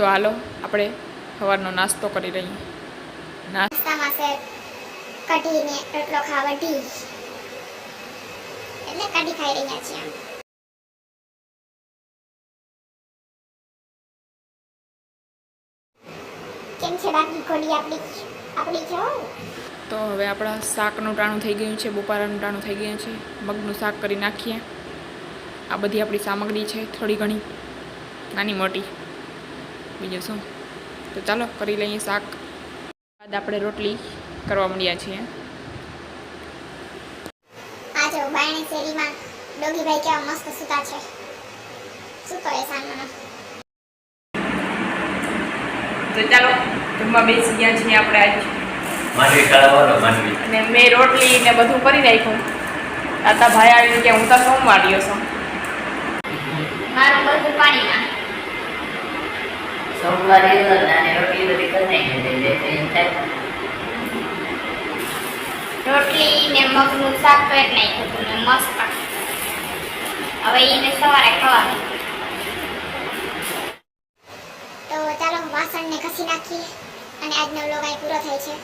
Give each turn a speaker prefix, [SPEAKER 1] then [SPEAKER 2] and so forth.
[SPEAKER 1] તો હાલો આપણે સવારનો નાસ્તો કરી નાસ્તો
[SPEAKER 2] નાસ્તામાં છે કઢીને રોટલો ખાવા ઢી. એટલે કઢી ખાઈ રહ્યા છીએ આમ. કેમ છે બાકી ઘોડી આપણી? આપણી જો
[SPEAKER 1] તો હવે આપણા શાકનું ટાણું થઈ ગયું છે બપોરાનું ટાણું થઈ ગયું છે. મગનું શાક કરી નાખીએ. આ બધી આપણી સામગ્રી છે થોડી ઘણી નાની મોટી. બીજું શું? તો ચાલો કરી લઈએ શાક. બાદ આપણે રોટલી કરવા માંડ્યા છીએ.
[SPEAKER 2] આ બાયણી શેરીમાં ડોગીભાઈ કેવા મસ્ત સૂતા છે. સૂતો એ સાંજનો
[SPEAKER 1] તો ચાલો જમવા બેસી ગયા છીએ આપણે આજ.
[SPEAKER 3] માનવી કળાવાળો માનવી
[SPEAKER 1] અને મેં રોટલી ને બધું કરી નાખ્યું. તાતા ભાઈ આવીને કે હું તો સોમવારીઓ છું.
[SPEAKER 2] મારું બધું પાણીમાં
[SPEAKER 4] સોમવારે નાની રોટલી કરી
[SPEAKER 2] ને મગનું શાક પેટ નાખ્યું મસ્ત. હવે એને સવારે ખાવાનું. તો ચાલો વાસણને ઘસી નાખીએ અને આજનો વ્લોગ પૂરો થાય છે.